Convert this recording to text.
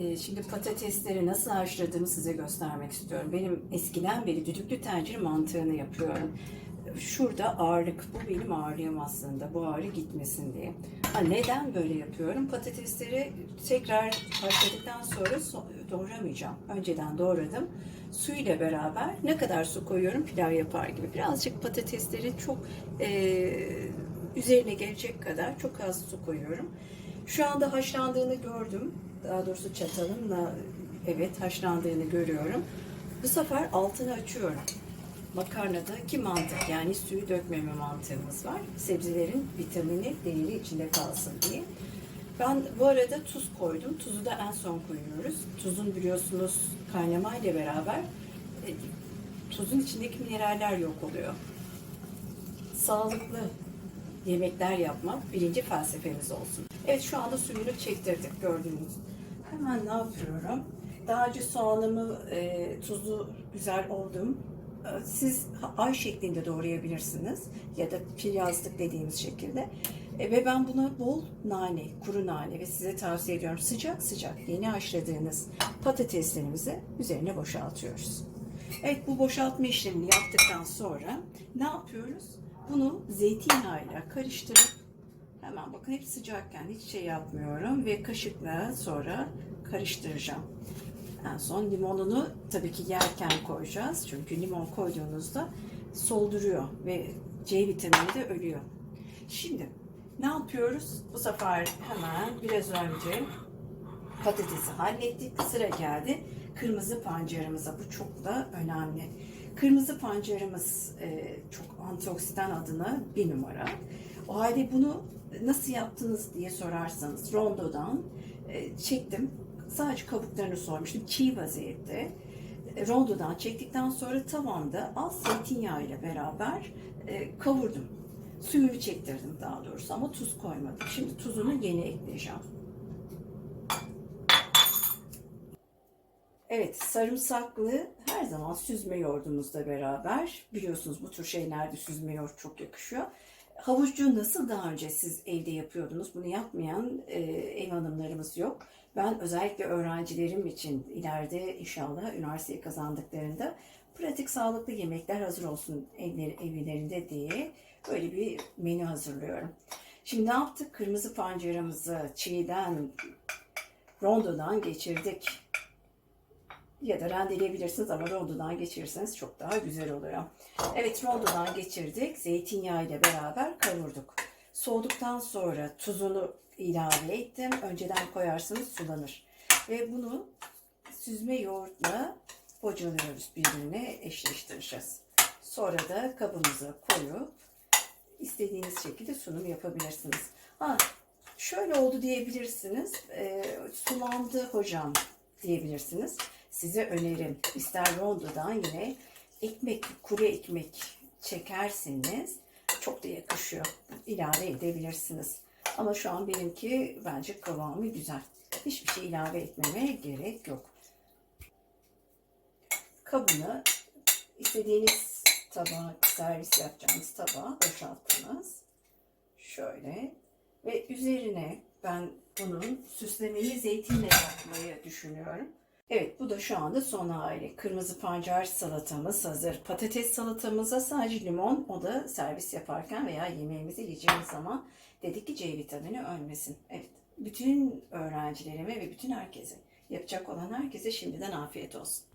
Ee, Şimdi patatesleri nasıl haşladığımı size göstermek istiyorum. Benim eskiden beri düdüklü tencere mantığını yapıyorum. Şurada ağırlık, bu benim ağırlığım aslında. Bu ağrı gitmesin diye. Ha, neden böyle yapıyorum? Patatesleri tekrar haşladıktan sonra so- doğramayacağım. Önceden doğradım. Suyla beraber ne kadar su koyuyorum pilav yapar gibi. Birazcık patatesleri çok eee, üzerine gelecek kadar çok az su koyuyorum. Şu anda haşlandığını gördüm. Daha doğrusu çatalımla evet haşlandığını görüyorum. Bu sefer altını açıyorum. Makarnadaki mantık yani suyu dökmeme mantığımız var. Sebzelerin vitamini değeri içinde kalsın diye. Ben bu arada tuz koydum. Tuzu da en son koyuyoruz. Tuzun biliyorsunuz kaynamayla beraber e, tuzun içindeki mineraller yok oluyor. Sağlıklı yemekler yapmak birinci felsefemiz olsun. Evet şu anda suyunu çektirdik gördüğünüz. Hemen ne yapıyorum? Daha önce soğanımı e, tuzlu güzel oldum. E, Siz ay şeklinde doğrayabilirsiniz ya da fil yazlık dediğimiz şekilde. E, ve ben buna bol nane, kuru nane ve size tavsiye ediyorum sıcak sıcak yeni haşladığınız patateslerimizi üzerine boşaltıyoruz. Evet bu boşaltma işlemini yaptıktan sonra ne yapıyoruz? Bunu zeytinyağıyla karıştırıp hemen bakın hep sıcakken hiç şey yapmıyorum ve kaşıkla sonra karıştıracağım. En son limonunu tabii ki yerken koyacağız. Çünkü limon koyduğunuzda solduruyor ve C vitamini de ölüyor. Şimdi ne yapıyoruz? Bu sefer hemen biraz önce patatesi hallettik. Sıra geldi kırmızı pancarımıza. Bu çok da önemli. Kırmızı pancarımız e, çok antioksidan adına bir numara. O halde bunu nasıl yaptınız diye sorarsanız rondodan e, çektim. Sadece kabuklarını sormuştum. Çiğ vaziyette. E, rondodan çektikten sonra tavanda az zeytinyağı ile beraber e, kavurdum. Suyunu çektirdim daha doğrusu ama tuz koymadım. Şimdi tuzunu yeni ekleyeceğim. Evet, sarımsaklı her zaman süzme yoğurdumuzla beraber biliyorsunuz bu tür şeylerde süzme yoğurt çok yakışıyor. Havucu nasıl daha önce siz evde yapıyordunuz? Bunu yapmayan e, ev hanımlarımız yok. Ben özellikle öğrencilerim için ileride inşallah üniversiteyi kazandıklarında pratik sağlıklı yemekler hazır olsun evleri, evlerinde diye böyle bir menü hazırlıyorum. Şimdi ne yaptık? Kırmızı pancarımızı çiğden, rondodan geçirdik ya da rendeleyebilirsiniz ama rondodan geçirirseniz çok daha güzel oluyor. Evet rondodan geçirdik. Zeytinyağı ile beraber kavurduk. Soğuduktan sonra tuzunu ilave ettim. Önceden koyarsanız sulanır. Ve bunu süzme yoğurtla bocalıyoruz birbirine eşleştireceğiz. Sonra da kabımıza koyup istediğiniz şekilde sunum yapabilirsiniz. Ha, şöyle oldu diyebilirsiniz. E, sulandı hocam diyebilirsiniz. Size önerim ister rondodan yine ekmek, kuru ekmek çekersiniz. Çok da yakışıyor. İlave edebilirsiniz. Ama şu an benimki bence kıvamı güzel. Hiçbir şey ilave etmeme gerek yok. Kabını istediğiniz tabağa, servis yapacağınız tabağa boşalttınız. Şöyle. Ve üzerine ben bunun süslemeyi zeytinle yapmayı düşünüyorum. Evet bu da şu anda son hali. Kırmızı pancar salatamız hazır. Patates salatamıza sadece limon o da servis yaparken veya yemeğimizi yiyeceğimiz zaman dedik ki C vitamini ölmesin. Evet bütün öğrencilerime ve bütün herkese yapacak olan herkese şimdiden afiyet olsun.